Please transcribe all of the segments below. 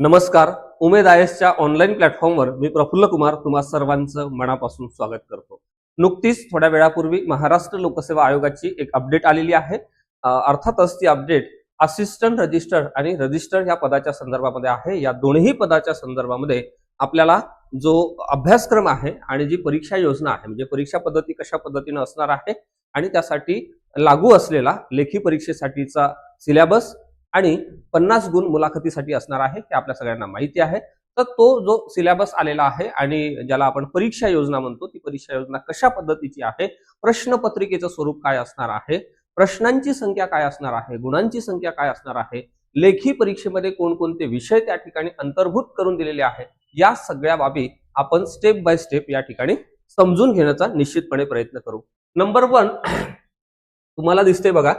नमस्कार. उमेद आय एसच्या ऑनलाईन प्लॅटफॉर्मवर मी प्रफुल्ल कुमार तुम्हा सर्वांचं मनापासून स्वागत करतो. नुकतीच थोड्या वेळापूर्वी महाराष्ट्र लोकसेवा आयोगाची एक अपडेट आलेली आहे. अर्थातच ती अपडेट असिस्टंट रजिस्टर आणि रजिस्टर या पदाच्या संदर्भामध्ये आहे. या दोन्ही पदाच्या संदर्भामध्ये आपल्याला जो अभ्यासक्रम आहे आणि जी परीक्षा योजना आहे म्हणजे परीक्षा पद्धती कशा पद्धतीनं असणार आहे आणि त्यासाठी लागू असलेला लेखी परीक्षेसाठीचा सिलेबस आणि पन्नास गुण मुलाखतीसाठी असणार आहे हे आपल्या सगळ्यांना माहिती आहे. तर तो जो सिलेबस आलेला आहे आणि ज्याला आपण परीक्षा योजना म्हणतो ती परीक्षा योजना कशा पद्धतीची आहे प्रश्नपत्रिकेचं स्वरूप काय असणार आहे प्रश्नांची संख्या काय असणार आहे गुणांची संख्या काय असणार आहे लेखी परीक्षेमध्ये कोणकोणते विषय त्या ठिकाणी अंतर्भूत करून दिलेले आहेत या सगळ्या बाबी आपण स्टेप बाय स्टेप या ठिकाणी समजून घेण्याचा निश्चितपणे प्रयत्न करू. नंबर वन तुम्हाला दिसते बघा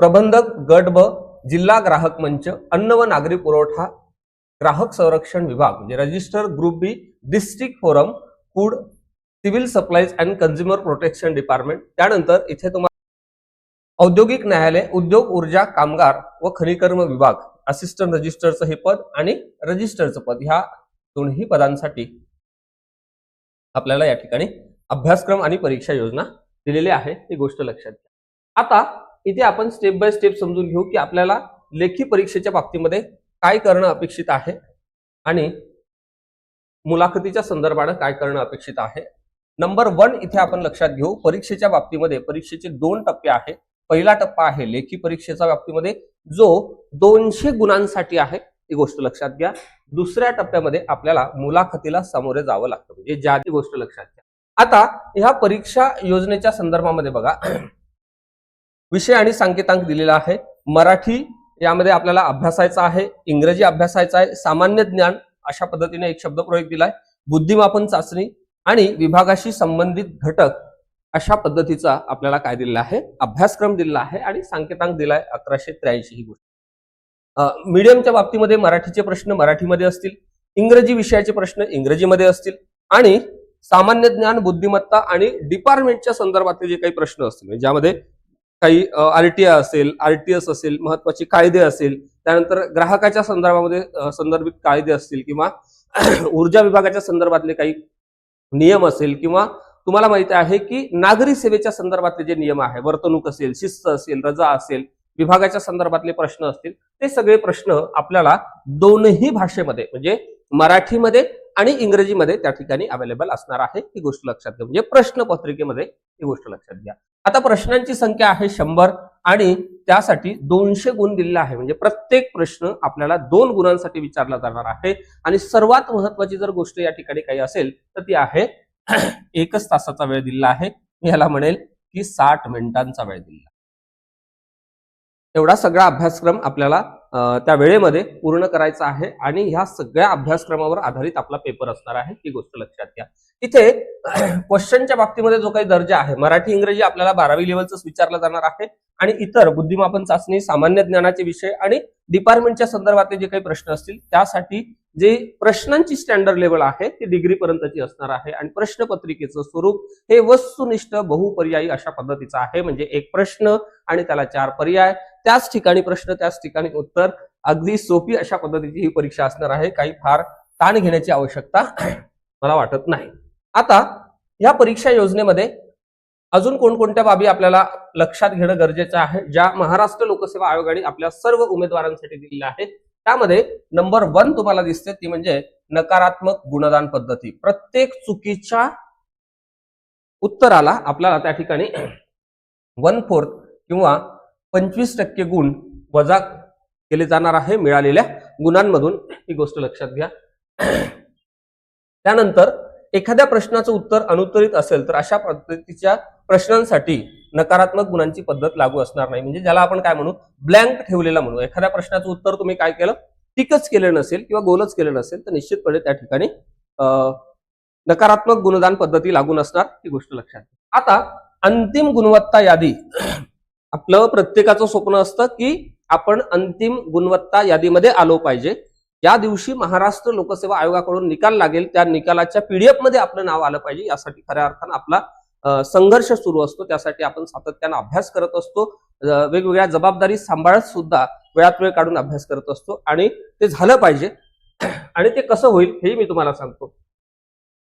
प्रबंधक गट ब जिल्हा ग्राहक मंच अन्न व नागरी पुरवठा ग्राहक संरक्षण विभाग म्हणजे registrar group B district forum food civil supplies and consumer protection department त्यानंतर इथे तुम्हाला औद्योगिक न्यायालय उद्योग ऊर्जा कामगार व खनिकर्म विभाग असिस्टंट रजिस्टरचं हे पद आणि रजिस्टरचं पद ह्या दोन्ही पदांसाठी आपल्याला या ठिकाणी अभ्यासक्रम आणि परीक्षा योजना दिलेली आहे. ही गोष्ट लक्षात घ्या. आता इथे आपण स्टेप बाय स्टेप समजून घेऊ की आपल्याला लेखी परीक्षेच्या बाबतीमध्ये काय करणं अपेक्षित आहे आणि मुलाखतीच्या संदर्भानं काय करणं अपेक्षित आहे. नंबर वन इथे आपण लक्षात घेऊ परीक्षेच्या बाबतीमध्ये परीक्षेचे दोन टप्पे आहे. पहिला टप्पा आहे लेखी परीक्षेच्या बाबतीमध्ये जो दोनशे गुणांसाठी आहे ती गोष्ट लक्षात घ्या. दुसऱ्या टप्प्यामध्ये आपल्याला मुलाखतीला सामोरे जावं लागतं म्हणजे ज्या ती गोष्ट लक्षात घ्या. आता ह्या परीक्षा योजनेच्या संदर्भामध्ये बघा. विषय आणि सांकेतांक दिलेला आहे. मराठी यामध्ये आपल्याला अभ्यासायचा आहे इंग्रजी अभ्यासायचा आहे सामान्य ज्ञान अशा पद्धतीने एक शब्दप्रयोग दिलाय. बुद्धिमापन चाचणी आणि विभागाशी संबंधित घटक अशा पद्धतीचा आपल्याला काय दिलेला आहे? अभ्यासक्रम दिलेला आहे आणि सांकेतांक दिलाय अकराशे त्र्याऐंशी ही गोष्ट. मीडियमच्या बाबतीमध्ये मराठीचे प्रश्न मराठीमध्ये असतील इंग्रजी विषयाचे प्रश्न इंग्रजीमध्ये असतील आणि सामान्य ज्ञान बुद्धिमत्ता आणि डिपार्टमेंटच्या संदर्भातले जे काही प्रश्न असतील म्हणजे ज्यामध्ये काही आरटीआय असेल आरटीएस असेल महत्त्वाचे कायदे असेल त्यानंतर ग्राहकाच्या संदर्भामध्ये संदर्भित कायदे असतील किंवा ऊर्जा विभागाच्या संदर्भातले काही नियम असेल किंवा तुम्हाला माहिती आहे की नागरी सेवेच्या संदर्भातले जे नियम आहे वर्तणूक असेल शिस्त असेल रजा असेल विभागाच्या संदर्भातले प्रश्न असतील ते सगळे प्रश्न आपल्याला दोनही भाषेमध्ये म्हणजे मराठीमध्ये आणि इंग्रजीमध्ये त्या ठिकाणी अवेलेबल असणार आहे ही गोष्ट लक्षात घ्या. म्हणजे प्रश्नपत्रिकेमध्ये ही गोष्ट लक्षात घ्या. आता प्रश्नांची संख्या आहे शंभर आणि त्यासाठी दोनशे गुण दिलेला आहे. म्हणजे प्रत्येक प्रश्न आपल्याला दोन गुणांसाठी विचारला जाणार आहे. आणि सर्वात महत्वाची जर गोष्ट या ठिकाणी काही असेल तर ती आहे एकच तासाचा वेळ दिलेला आहे. मी ह्याला म्हणेल की साठ मिनिटांचा वेळ दिलेला एवढा सगळा अभ्यासक्रम आपल्याला त्या वेळेमध्ये पूर्ण करायचं आहे आणि ह्या सगळ्या अभ्यासक्रमावर आधारित आपला पेपर असणार आहे ही गोष्ट लक्षात घ्या. इथे क्वेश्चनच्या बाबतीमध्ये जो काही दर्जा आहे मराठी इंग्रजी आपल्याला बारावी लेवलच विचारला जाणार आहे आणि इतर बुद्धिमापन चाचणी सामान्य ज्ञानाचे विषय आणि डिपार्टमेंटच्या संदर्भातले जे काही प्रश्न असतील त्यासाठी जे प्रश्नांची स्टँडर्ड लेवल आहे ती डिग्री पर्यंतची असणार आहे. आणि प्रश्नपत्रिकेचं स्वरूप हे वस्तुनिष्ठ बहुपर्यायी अशा पद्धतीचं आहे. म्हणजे एक प्रश्न आणि त्याला चार पर्याय. त्याच ठिकाणी प्रश्न त्याच ठिकाणी उत्तर. अगदी सोपी अशा पद्धतीची ही परीक्षा असणार आहे. काही फार ताण घेण्याची आवश्यकता मला वाटत नाही. आता या परीक्षा योजनेमध्ये अजून कोणकोणत्या बाबी आपल्याला लक्षात घेणं गरजेचं आहे? ज्या महाराष्ट्र लोकसेवा आयोगाने आपल्या सर्व उमेदवारांसाठी दिलेल्या आहेत त्यामध्ये नंबर वन तुम्हाला दिसते ती म्हणजे नकारात्मक गुणदान पद्धती. प्रत्येक चुकीच्या उत्तराला आपल्याला त्या ठिकाणी वन फोर्थ किंवा पंचवीस टक्के गुण वजा केले जाणार आहे मिळालेल्या गुणांमधून. ही गोष्ट लक्षात घ्या. त्यानंतर एखाद्या प्रश्नाचं उत्तर अनुत्तरित असेल तर अशा पद्धतीच्या प्रश्नांसाठी नकारात्मक गुणांची पद्धत लागू असणार नाही. म्हणजे ज्याला आपण काय म्हणू? ब्लँक ठेवलेला म्हणू. एखाद्या प्रश्नाचं उत्तर तुम्ही काय केलं? टिकच केलं नसेल किंवा गोलच केलं नसेल तर निश्चितपणे त्या ठिकाणी नकारात्मक गुणदान पद्धती लागू नसणार. ही गोष्ट लक्षात घ्या आता अंतिम गुणवत्ता यादी. आपलं प्रत्येकाचं स्वप्न असतं की आपण अंतिम गुणवत्ता यादीमध्ये आलो पाहिजे. या दिवशी महाराष्ट्र लोकसेवा आयोगाकडून निकाल लागेल. त्या निकालाच्या पीडीएफमध्ये आपलं नाव आलं पाहिजे. यासाठी खऱ्या अर्थानं आपला संघर्ष सुरू असतो. त्यासाठी आपण सातत्यानं अभ्यास करत असतो. वेगवेगळ्या जबाबदारी सांभाळत सुद्धा वेळात वेळ काढून अभ्यास करत असतो. आणि ते झालं पाहिजे. आणि ते कसं होईल हे मी तुम्हाला सांगतो.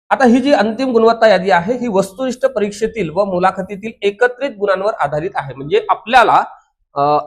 आता ही जी अंतिम गुणवत्ता यादी आहे ही वस्तुनिष्ठ परीक्षेतील व मुलाखतीतील एकत्रित गुणांवर आधारित आहे. म्हणजे आपल्याला अं,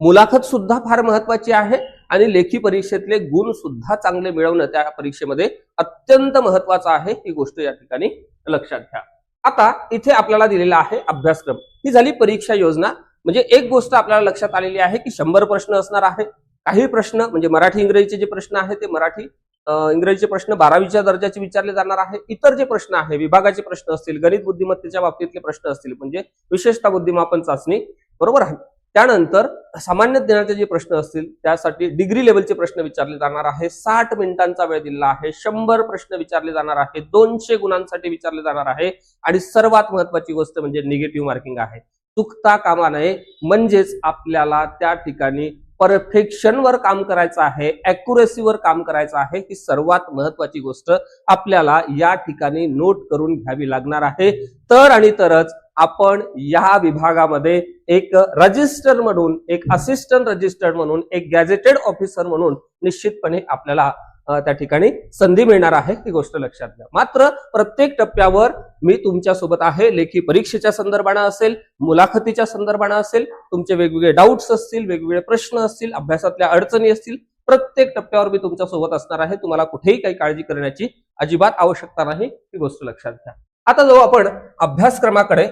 मुलाखत सुद्धा फार महत्वाची आहे आणि लेखी परीक्षेतले गुण सुद्धा चांगले मिळवणं त्या परीक्षेमध्ये अत्यंत महत्वाचं आहे. ही गोष्ट या ठिकाणी लक्षात घ्या. आता इथे आपल्याला दिलेला आहे अभ्यासक्रम. ही झाली परीक्षा योजना. म्हणजे एक गोष्ट आपल्याला लक्षात आलेली आहे की शंभर प्रश्न असणार आहे. काही प्रश्न म्हणजे मराठी इंग्रजीचे जे प्रश्न आहे ते मराठी इंग्रजीचे प्रश्न बारावीच्या दर्जाचे विचारले जाणार आहे. इतर जे प्रश्न आहे विभागाचे प्रश्न असतील गणित बुद्धिमत्तेच्या बाबतीतले प्रश्न असतील म्हणजे विशेषतः बुद्धिमापन चाचणी बरोबर आहे? त्यानंतर सामान्य ज्ञानाचे जे प्रश्न असतील त्यासाठी डिग्री लेवलचे प्रश्न विचारले जाणार आहे. साठ मिनिटांचा वेळ दिलेला आहे. शंभर प्रश्न विचारले जाणार आहे. दोनशे गुणांसाठी विचारले जाणार आहे. आणि सर्वात महत्वाची गोष्ट म्हणजे निगेटिव्ह मार्किंग आहे. चुकता कामा नये. म्हणजेच आपल्याला त्या ठिकाणी परफेक्शनवर काम करायचं आहे. अॅक्युरेसीवर काम करायचं आहे. ही सर्वात महत्वाची गोष्ट आपल्याला या ठिकाणी नोट करून घ्यावी लागणार आहे. तर आणि तरच आपण या विभागामध्ये एक रजिस्टर म्हणून एक असिस्टंट रजिस्टर म्हणून एक गॅजेटेड ऑफिसर म्हणून निश्चितपणे आपल्याला त्या ठिकाणी संधी मिळणार आहे ही गोष्ट लक्षात घ्या. मात्र प्रत्येक टप्प्यावर मी तुमच्यासोबत आहे लेखी परीक्षेच्या संदर्भानं असेल मुलाखतीच्या संदर्भानं असेल तुमचे वेगवेगळे डाऊट्स असतील वेगवेगळे प्रश्न असतील अभ्यासातल्या अडचणी असतील प्रत्येक टप्प्यावर मी तुमच्यासोबत असणार आहे. तुम्हाला कुठेही काही काळजी करण्याची अजिबात आवश्यकता नाही ही गोष्ट लक्षात घ्या. आता जाऊ आपण अभ्यासक्रमाकडे.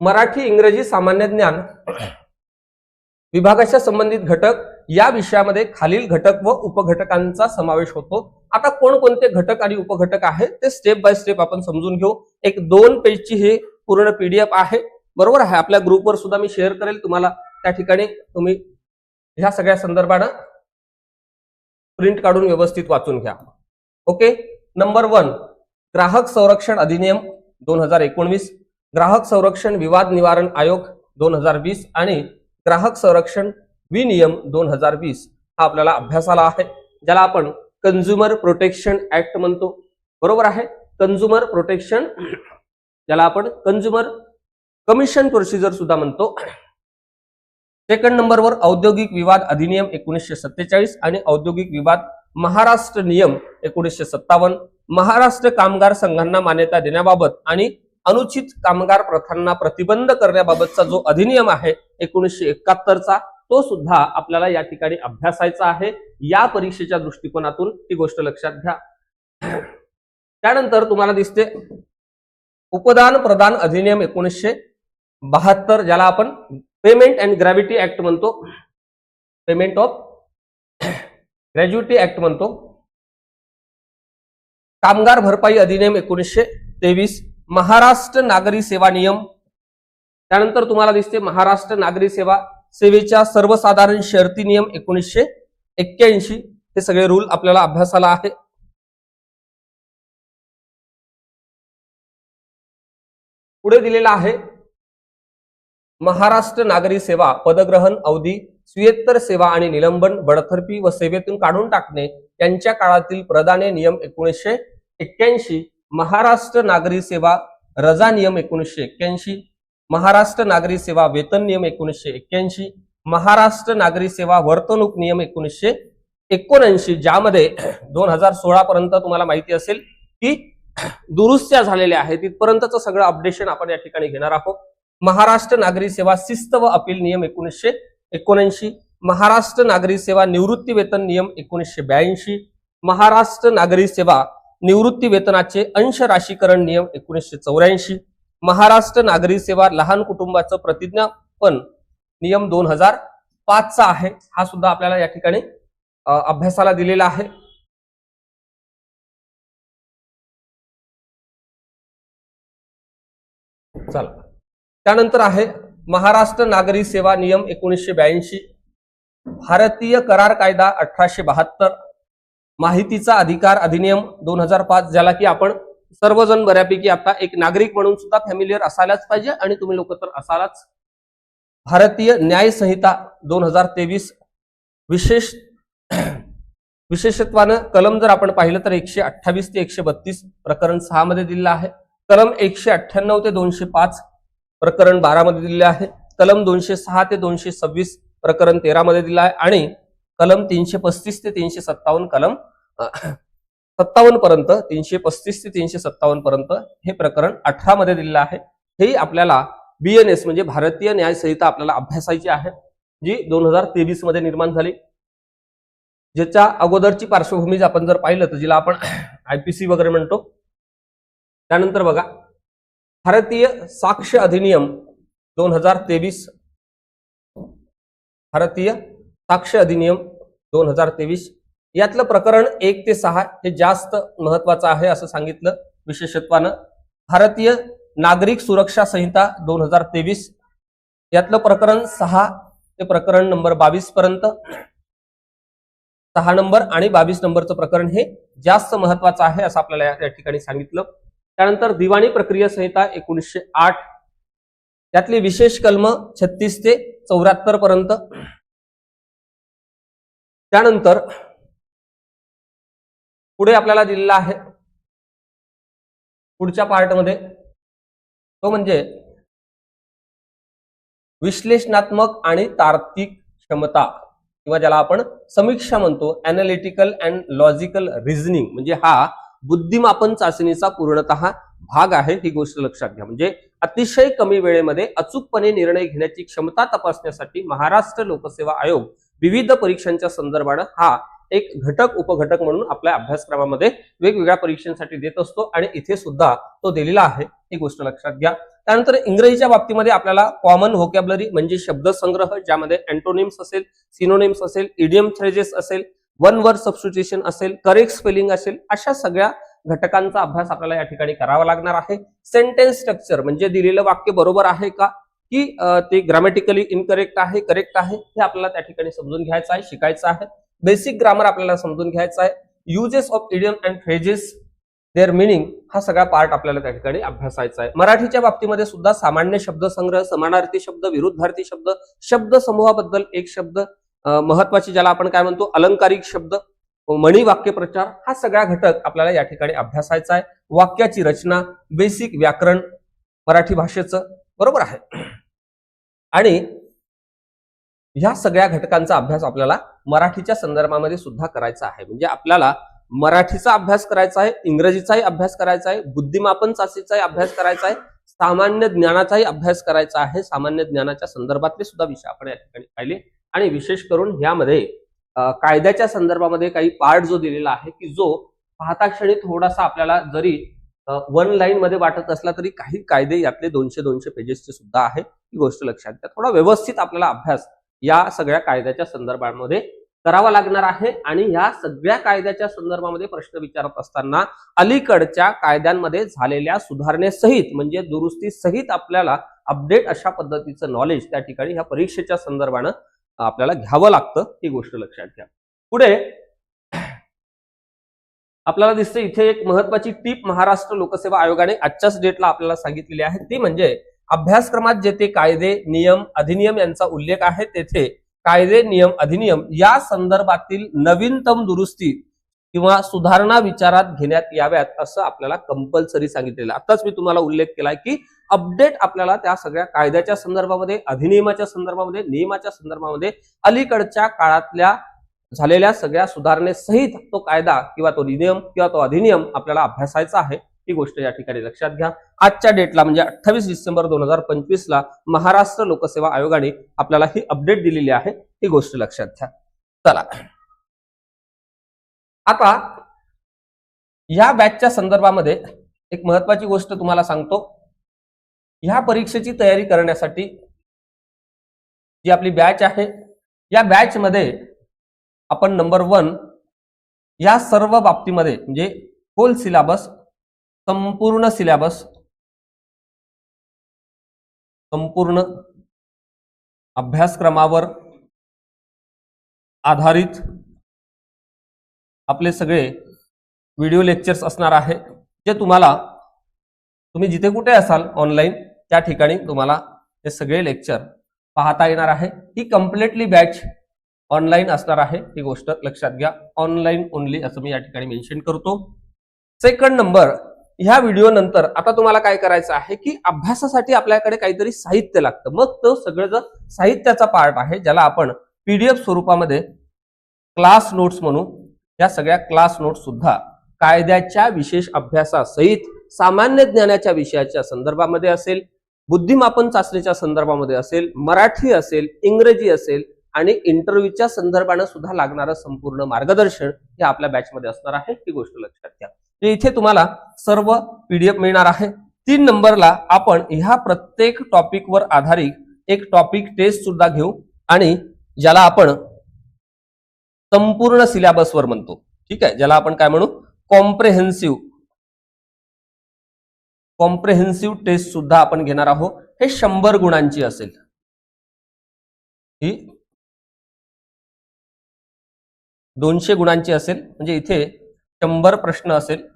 मराठी इंग्रजी सामान्य ज्ञान विभागाच्या संबंधित घटक या विषयामध्ये खालील घटक व उपघटकांचा समावेश होतो. आता कोणकोणते घटक आणि उपघटक आहेत ते स्टेप बाय स्टेप आपण समजून घेऊ. एक दोन पेजची हे पूर्ण पीडीएफ आहे. बरोबर आहे? आपल्या ग्रुपवर सुद्धा मी शेअर करेल. तुम्हाला त्या ठिकाणी तुम्ही ह्या सगळ्या संदर्भानं प्रिंट काढून व्यवस्थित वाचून घ्या. ओके नंबर वन ग्राहक संरक्षण अधिनियम दोन हजार एकोणवीस ग्राहक संरक्षण विवाद निवारण आयोग दोन हजार वीस आणि ग्राहक संरक्षण विनियम दोन हजार वीस हा आपल्याला अभ्यासाला आहे ज्याला आपण कन्झ्युमर प्रोटेक्शन ऍक्ट म्हणतो. बरोबर आहे? कन्झ्युमर प्रोटेक्शन ज्याला आपण कन्झ्युमर कमिशन प्रोसिजर सुद्धा म्हणतो. सेकंड नंबरवर औद्योगिक विवाद अधिनियम एकोणीसशे सत्तेचाळीस आणि औद्योगिक विवाद महाराष्ट्र नियम एकोणीसशे सत्तावन्न. महाराष्ट्र कामगार संघांना मान्यता देण्याबाबत आणि अनुचित कामगार प्रथांना प्रतिबंध करण्याबाबतचा जो अधिनियम आहे एकोणीसशे एकाहत्तरचा तो सुद्धा आपल्याला या ठिकाणी अभ्यासायचा आहे. या परीक्षेच्या दृष्टिकोनातून ही गोष्ट लक्षात घ्या. त्यानंतर तुम्हाला दिसते उपदान प्रदान अधिनियम एकोणीसशे बहात्तर ज्याला आपण पेमेंट अँड ग्रॅव्हिटी ऍक्ट म्हणतो. पेमेंट ऑफ ग्रॅज्युटी ऍक्ट म्हणतो. कामगार भरपाई अधिनियम एकोणीसशे तेवीस महाराष्ट्र नागरी सेवा नियम. त्यानंतर तुम्हाला दिसते महाराष्ट्र नागरी सेवा सेवेच्या सर्वसाधारण शर्ती नियम एकोणीसशे एक्क्याऐंशी. हे सगळे रूल आपल्याला अभ्यासाला आहे. पुढे दिलेला आहे महाराष्ट्र नागरी सेवा पदग्रहण अवधी स्वीयत्तर सेवा आणि निलंबन बडतर्फी व सेवेतून काढून टाकणे यांच्या काळातील प्रदाने नियम एकोणीसशे एक्क्याऐंशी महाराष्ट्र नागरी सेवा रजा नियम एकोणीसशे एक्क्याऐंशी महाराष्ट्र नागरी सेवा वेतन नियम एकोणीसशे एक्क्याऐंशी महाराष्ट्र नागरी सेवा वर्तणूक नियम एकोणीसशे एकोणऐंशी ज्यामध्ये दोन हजार सोळा पर्यंत तुम्हाला माहिती असेल की दुरुस्त्या झालेल्या आहेत. तिथपर्यंतचं सगळं अपडेशन आपण या ठिकाणी घेणार आहोत. महाराष्ट्र नागरी सेवा शिस्त व अपील नियम एकोणीसशे एकोणऐंशी महाराष्ट्र नागरी सेवा निवृत्ती वेतन नियम एकोणीसशे ब्याऐंशी महाराष्ट्र नागरी सेवा निवृत्ती वेतनाचे अंश राशीकरण नियम एकोणीसशे चौऱ्याऐंशी. महाराष्ट्र नागरी सेवा लहान कुटुंबाचं प्रतिज्ञापन नियम दोन हजार पाचचा आहे. हा सुद्धा आपल्याला या ठिकाणी अभ्यासाला दिलेला आहे. चला. त्यानंतर आहे महाराष्ट्र नागरी सेवा नियम एकोणीसशे ब्याऐंशी. भारतीय करार कायदा अठराशे बहात्तर. माहितीचा अधिकार अधिनियम दोन हजार पाच ज्याला की आपण सर्वजण बऱ्यापैकी आता एक नागरिक म्हणून सुद्धा फॅमिलियर असायलाच पाहिजे आणि तुम्ही लोक तर असालाच. भारतीय न्याय संहिता दोन हजार तेवीस विशेष विशेषत्वानं कलम जर आपण पाहिलं तर एकशे अठ्ठावीस ते एकशे बत्तीस प्रकरण सहा मध्ये दिलेलं आहे. कलम एकशे अठ्ठ्याण्णव ते दोनशे पाच प्रकरण बारा मध्ये दिले आहे. कलम दोनशे सहा ते दोनशे सव्वीस प्रकरण तेरा मध्ये दिलं आहे. आणि कलम तीनशे पस्तीस ते तीनशे सत्तावन्न कलम सत्तावन्न पर्यंत तीनशे पस्तीस ते तीनशे सत्तावन्न पर्यंत हे प्रकरण अठरा मध्ये दिलेलं आहे. हेही आपल्याला बीएनएस म्हणजे भारतीय न्याय संहिता आपल्याला अभ्यासायची आहे जी दोन हजार तेवीसमध्ये निर्माण झाली. ज्याच्या अगोदरची पार्श्वभूमी जर आपण जर पाहिलं तर जिला आपण आयपीसी वगैरे म्हणतो त्यानंतर बघा भारतीय साक्ष अधिनियम दोन हजार तेवीस भारतीय साक्ष अधिनियम दोन हजार तेवीस यातलं प्रकरण एक ते सहा हे जास्त महत्वाचं आहे असं सांगितलं विशेषत्वानं. भारतीय नागरिक सुरक्षा संहिता दोन हजार तेवीस. यातलं प्रकरण सहा ते प्रकरण नंबर बावीस पर्यंत. सहा नंबर आणि बावीस नंबरचं प्रकरण हे जास्त महत्वाचं आहे असं आपल्याला या- ठिकाणी सांगितलं. त्यानंतर दिवाणी प्रक्रिया संहिता एकोणीसशे आठ. त्यातली विशेष कलम छत्तीस ते चौऱ्याहत्तर पर्यंत. त्यानंतर पुढे आपल्याला दिलेला आहे. पुढच्या पार्टमध्ये तो म्हणजे विश्लेषणात्मक आणि तार्किक क्षमता किंवा ज्याला आपण समीक्षा म्हणतो अनालिटिकल अँड लॉजिकल रिझनिंग म्हणजे हा बुद्धिमापन चाचणीचा पूर्णतः भाग आहे ही गोष्ट लक्षात घ्या. म्हणजे अतिशय कमी वेळेमध्ये अचूकपणे निर्णय घेण्याची क्षमता तपासण्यासाठी महाराष्ट्र लोकसेवा आयोग विविध परीक्षांच्या संदर्भानं हा एक घटक उपघटक म्हणून आपल्या अभ्यासक्रमामध्ये वेगवेगळ्या परीक्षांसाठी देत असतो आणि इथे सुद्धा तो दिलेला आहे. ही गोष्ट लक्षात घ्या. त्यानंतर इंग्रजीच्या बाबतीमध्ये आपल्याला कॉमन व्होकॅबलरी म्हणजे शब्दसंग्रह ज्यामध्ये अँटोनिम्स असेल सिनोनिम्स असेल इडियम थ्रेजेस असेल वन वर्ड सबस्टिट्युशन असेल करेक्ट स्पेलिंग असेल अशा सगळ्या घटकांचा अभ्यास आपल्याला या ठिकाणी करावा लागणार आहे. सेंटेन्स स्ट्रक्चर म्हणजे दिलेलं वाक्य बरोबर आहे का? की ते ग्रामॅटिकली इनकरेक्ट आहे करेक्ट आहे? हे आपल्याला त्या ठिकाणी समजून घ्यायचं आहे शिकायचं आहे. बेसिक ग्रामर आपल्याला समजून घ्यायचं आहे. Uses of idiom and phrases their meaning हा सगळा पार्ट आपल्याला त्या ठिकाणी अभ्यासायचा आहे. मराठीच्या बाबतीमध्ये सुद्धा सामान्य शब्दसंग्रह समानार्थी शब्द विरुद्धार्थी शब्द शब्द समूहाबद्दल एक शब्द महत्वाची ज्याला आपण काय म्हणतो अलंकारिक शब्द मणी वाक्यप्रचार हा सगळा घटक आपल्याला या ठिकाणी अभ्यासायचा आहे. वाक्याची रचना बेसिक व्याकरण मराठी भाषेचं बरोबर आहे. आणि ह्या सगळ्या घटकांचा अभ्यास आपल्याला मराठीच्या संदर्भामध्ये सुद्धा करायचा आहे. म्हणजे आपल्याला मराठीचा अभ्यास करायचा आहे इंग्रजीचाही अभ्यास करायचा आहे बुद्धिमापन चाचणीचाही अभ्यास करायचा आहे सामान्य ज्ञानाचाही अभ्यास करायचा आहे. सामान्य ज्ञानाच्या संदर्भातले सुद्धा विषय आपण या ठिकाणी पाहिले. आणि विशेष करून ह्यामध्ये कायद्याच्या संदर्भामध्ये काही पार्ट जो दिलेला आहे की जो पाहता क्षणी थोडासा आपल्याला जरी वन लाईन मध्ये वाटत असला तरी काही कायदे यातले दोनशे दोनशे पेजेसचे सुद्धा आहे. ही गोष्ट लक्षात घ्या. थोडा व्यवस्थित आपल्याला अभ्यास या सगळ्या कायद्याच्या संदर्भामध्ये करावा लागणार आहे. आणि या सगळ्या कायद्याच्या संदर्भामध्ये प्रश्न विचारत असताना अलीकडच्या कायद्यांमध्ये झालेल्या सुधारणेसहित म्हणजे दुरुस्ती सहित आपल्याला अपडेट अशा पद्धतीचं नॉलेज त्या ठिकाणी ह्या परीक्षेच्या संदर्भानं आपल्याला घ्यावं लागतं ही गोष्ट लक्षात घ्या. पुढे आपल्याला दिसते इथे एक महत्वाची टीप महाराष्ट्र लोकसेवा आयोगाने आजच्याच डेटला आपल्याला सांगितलेली आहे. ती म्हणजे अभ्यासक्रमात जेथे कायदे नियम अधिनियम यांचा उल्लेख आहे तेथे कायदे नियम अधिनियम या संदर्भातील नवीनतम दुरुस्ती किंवा सुधारणा विचारात घेण्यात याव्यात असं आपल्याला कंपल्सरी सांगितलेलं आताच मी तुम्हाला उल्लेख केलाय की अपडेट आपल्याला त्या सगळ्या कायद्याच्या संदर्भामध्ये अधिनियमाच्या संदर्भामध्ये नियमाच्या संदर्भामध्ये अलीकडच्या काळातल्या झालेल्या सगळ्या सुधारणेसहित तो कायदा किंवा तो नियम किंवा तो अधिनियम आपल्याला अभ्यासायचा आहे. ही गोष्ट या ठिकाणी लक्षात घ्या. आजच्या डेटला म्हणजे अठ्ठावीस डिसेंबर दोन हजार पंचवीसला महाराष्ट्र लोकसेवा आयोगाने आपल्याला ही अपडेट दिलेली आहे. ही गोष्ट लक्षात घ्या. चला. आता या बॅचच्या संदर्भामध्ये एक महत्वाची गोष्ट तुम्हाला सांगतो. ह्या परीक्षेची तयारी करण्यासाठी जी आपली बॅच आहे या बॅच मध्ये आपण नंबर वन या सर्व बाबतीमध्ये म्हणजे होल सिलेबस संपूर्ण सिलेबस संपूर्ण अभ्यासक्रमावर आधारित आपले सगळे व्हिडिओ लेक्चर्स असणार आहे जे तुम्हाला तुम्ही जिथे कुठे असाल ऑनलाईन त्या ठिकाणी तुम्हाला हे सगळे लेक्चर पाहता येणार आहे. ही कम्प्लिटली बॅच ऑनलाईन असणार आहे ही गोष्ट लक्षात घ्या. ऑनलाईन ओनली असं मी या ठिकाणी मेन्शन करतो. सेकंड नंबर ह्या व्हिडिओ नंतर आता तुम्हाला काय करायचं आहे की अभ्यासासाठी आपल्याकडे काहीतरी साहित्य लागतं. मग तो सगळं साहित्याचा पार्ट आहे ज्याला आपण पीडीएफ स्वरूपामध्ये क्लास नोट्स म्हणू. या सगळ्या क्लास नोट्स सुद्धा कायद्याच्या विशेष अभ्यासासहित सामान्य ज्ञानाच्या विषयाच्या संदर्भामध्ये असेल बुद्धिमापन चाचणीच्या संदर्भामध्ये असेल मराठी असेल इंग्रजी असेल आणि इंटरव्ह्यूच्या संदर्भानं सुद्धा लागणारं संपूर्ण मार्गदर्शन हे आपल्या बॅचमध्ये असणार आहे. ही गोष्ट लक्षात घ्या. इथे तुम्हाला सर्व पीडीएफ मिळणार आहे. तीन नंबरला आपण ह्या प्रत्येक टॉपिकवर आधारित एक टॉपिक टेस्ट सुद्धा घेऊ आणि ज्याला आपण संपूर्ण सिलेबसवर म्हणतो. ठीक आहे? ज्याला आपण काय म्हणू? कॉम्प्रेहेन्सिव्ह कॉम्प्रेहेन्सिव्ह टेस्ट सुद्धा आपण घेणार आहोत. हे शंभर गुणांची असेल. ही दोनशे गुणांची असेल. म्हणजे इथे शंभर प्रश्न असेल.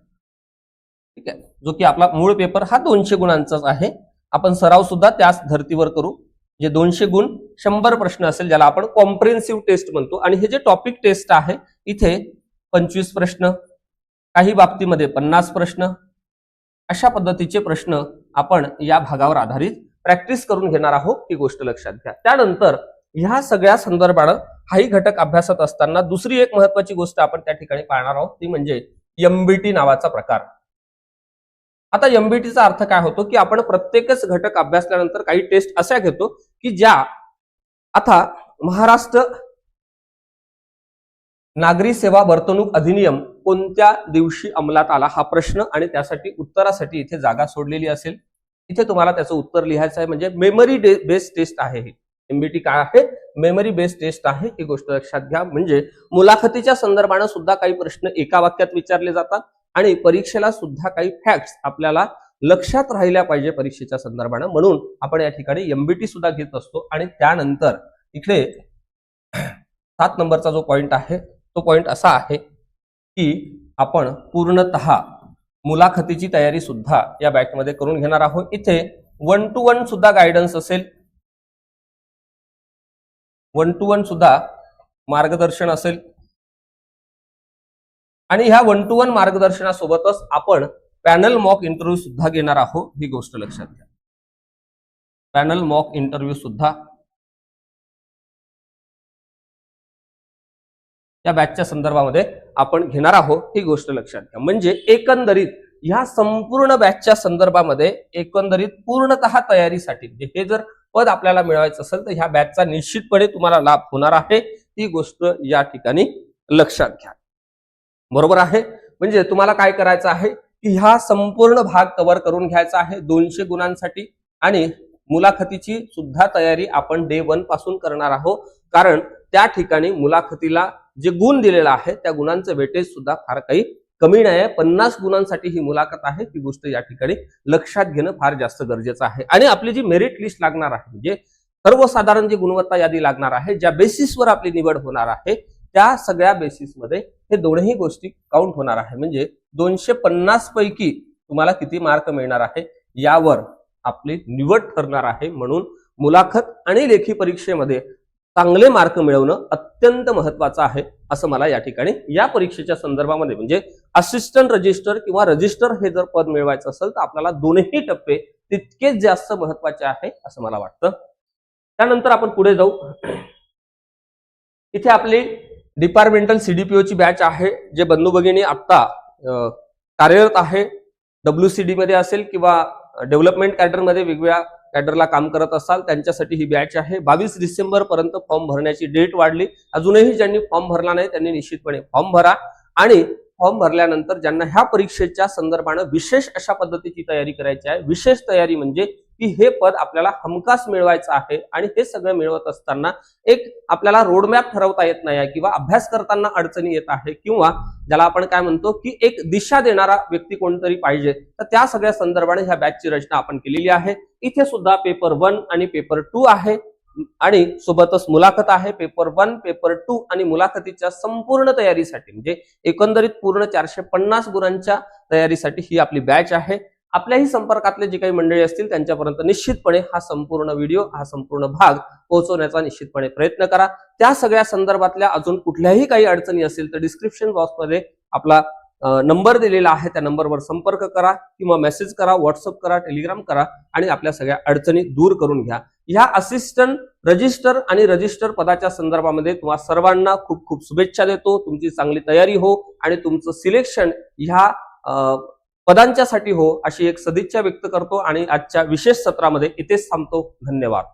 ठीक आहे? जो की आपला मूळ पेपर हा दोनशे गुणांचाच आहे. आपण सराव सुद्धा त्याच धर्तीवर करू. जे दोनशे गुण शंभर प्रश्न असेल ज्याला आपण कॉम्प्रेन्सिव्ह टेस्ट म्हणतो. आणि हे जे टॉपिक टेस्ट आहे इथे पंचवीस प्रश्न काही बाबतीमध्ये पन्नास प्रश्न अशा पद्धतीचे प्रश्न आपण या भागावर आधारित प्रॅक्टिस करून घेणार आहोत ही गोष्ट लक्षात घ्या. त्यानंतर ह्या सगळ्या संदर्भानं हाही घटक अभ्यासत असताना दुसरी एक महत्वाची गोष्ट आपण त्या ठिकाणी पाहणार आहोत ती म्हणजे एमबीटी नावाचा प्रकार. आता एमबीटीचा अर्थ काय होतो की आपण प्रत्येकच घटक अभ्यासल्यानंतर काही टेस्ट अशा घेतो की ज्या आता महाराष्ट्र नागरी सेवा वर्तणूक अधिनियम कोणत्या दिवशी अंमलात आला हा प्रश्न आणि त्यासाठी उत्तरासाठी इथे जागा सोडलेली असेल. इथे तुम्हाला त्याचं उत्तर लिहायचं आहे म्हणजे मेमरी बेस्ड टेस्ट आहे ही. एमबीटी काय आहे? मेमरी बेस्ड टेस्ट आहे ही गोष्ट लक्षात घ्या. म्हणजे मुलाखतीच्या संदर्भानं सुद्धा काही प्रश्न एका वाक्यात विचारले जातात. आणि परीक्षेला सुद्धा काही फॅक्ट्स आपल्याला लक्षात राहिल्या पाहिजे परीक्षेच्या संदर्भानं. म्हणून आपण या ठिकाणी एमबीटी सुद्धा घेत असतो. आणि त्यानंतर इकडे सात नंबरचा जो पॉइंट आहे तो पॉइंट असा आहे की आपण पूर्णतः मुलाखतीची तयारी सुद्धा या बॅचमध्ये करून घेणार आहोत. इथे वन टू वन सुद्धा गायडन्स असेल. वन टू वन सुद्धा मार्गदर्शन असेल. आणि ह्या वन टू वन मार्गदर्शनासोबतच आपण पॅनल मॉक इंटरव्ह्यू सुद्धा घेणार आहोत ही गोष्ट लक्षात घ्या. पॅनल मॉक इंटरव्ह्यू सुद्धा या बॅचच्या संदर्भामध्ये आपण घेणार आहोत ही गोष्ट लक्षात घ्या. म्हणजे एकंदरीत ह्या संपूर्ण बॅचच्या संदर्भामध्ये एकंदरीत पूर्णतः तयारीसाठी म्हणजे हे जर पद आपल्याला मिळवायचं असेल तर ह्या बॅचचा निश्चितपणे तुम्हाला लाभ होणार आहे ही गोष्ट या ठिकाणी लक्षात घ्या. बरोबर आहे? म्हणजे तुम्हाला काय करायचं आहे? की ह्या संपूर्ण भाग कव्हर करून घ्यायचा आहे दोनशे गुणांसाठी आणि मुलाखतीची सुद्धा तयारी आपण डे वनपासून करणार आहोत. कारण त्या ठिकाणी मुलाखतीला जे गुण दिलेला आहे त्या गुणांचं वेटेज सुद्धा फार काही कमी नाही आहे. पन्नास गुणांसाठी ही मुलाखत आहे. ती गोष्ट या ठिकाणी लक्षात घेणं फार जास्त गरजेचं आहे. आणि आपली जी मेरिट लिस्ट लागणार आहे म्हणजे सर्वसाधारण जी गुणवत्ता यादी लागणार आहे ज्या बेसिसवर आपली निवड होणार आहे त्या सगळ्या बेसिसमध्ये हे दोनही गोष्टी काउंट होणार आहे. म्हणजे दोनशे पन्नास पैकी तुम्हाला किती मार्क मिळणार आहे यावर आपली निवड ठरणार आहे. म्हणून मुलाखत आणि लेखी परीक्षेमध्ये चांगले मार्क मिळवणं अत्यंत महत्वाचं आहे असं मला या ठिकाणी या परीक्षेच्या संदर्भामध्ये म्हणजे असिस्टंट रजिस्टर किंवा रजिस्टर हे जर पद मिळवायचं असेल तर आपल्याला दोनही टप्पे तितकेच जास्त महत्त्वाचे आहे असं मला वाटतं. त्यानंतर आपण पुढे जाऊ. इथे आपली डिपार्टमेंटल सीडीपीओची बॅच आहे जे बंधू भगिनी आत्ता कार्यरत आहे डब्ल्यू सी डीमध्ये असेल किंवा डेव्हलपमेंट कॅडरमध्ये वेगवेगळ्या कॅडरला काम करत असाल त्यांच्यासाठी ही बॅच आहे. बावीस डिसेंबर पर्यंत फॉर्म भरण्याची डेट वाढली. अजूनही ज्यांनी फॉर्म भरला नाही त्यांनी निश्चितपणे फॉर्म भरा. आणि फॉर्म भरल्यानंतर ज्यांना ह्या परीक्षेच्या संदर्भानं विशेष अशा पद्धतीची तयारी करायची आहे. विशेष तयारी म्हणजे की हे पद आपल्याला हमखास मिळवायचं आहे आणि हे सगळं मिळवत असताना एक आपल्याला रोडमॅप ठरवता येत नाही आहे किंवा अभ्यास करताना अडचणी येत आहे किंवा ज्याला आपण काय म्हणतो की एक दिशा देणारा व्यक्ती कोणतरी पाहिजे तर त्या सगळ्या संदर्भाने ह्या बॅचची रचना आपण केलेली आहे. इथे सुद्धा पेपर वन आणि पेपर टू आहे आणि सोबतच मुलाखत आहे. पेपर वन पेपर टू आणि मुलाखतीच्या संपूर्ण तयारीसाठी म्हणजे एकंदरीत पूर्ण चारशे पन्नास गुणांच्या तयारीसाठी ही आपली बॅच आहे. आपल्याही संपर्कातले जे काही मंडळी असतील त्यांच्यापर्यंत निश्चितपणे हा संपूर्ण व्हिडिओ हा संपूर्ण भाग पोहोचवण्याचा निश्चितपणे प्रयत्न करा. त्या सगळ्या संदर्भातल्या अजून कुठल्याही काही अडचणी असतील तर डिस्क्रिप्शन बॉक्समध्ये आपला नंबर दिलेला आहे. त्या नंबरवर संपर्क करा किंवा मेसेज करा व्हॉट्सअप करा टेलिग्राम करा आणि आपल्या सगळ्या अडचणी दूर करून घ्या. ह्या असिस्टंट रजिस्टर आणि रजिस्टर पदाच्या संदर्भामध्ये तुम्हा सर्वांना खूप खूप शुभेच्छा देतो. तुमची चांगली तयारी हो आणि तुमचं सिलेक्शन ह्या पदांच्यासाठी हो अशी एक सदिच्छा व्यक्त करतो आणि आजच्या विशेष सत्रामध्ये इथेच थांबतो. धन्यवाद.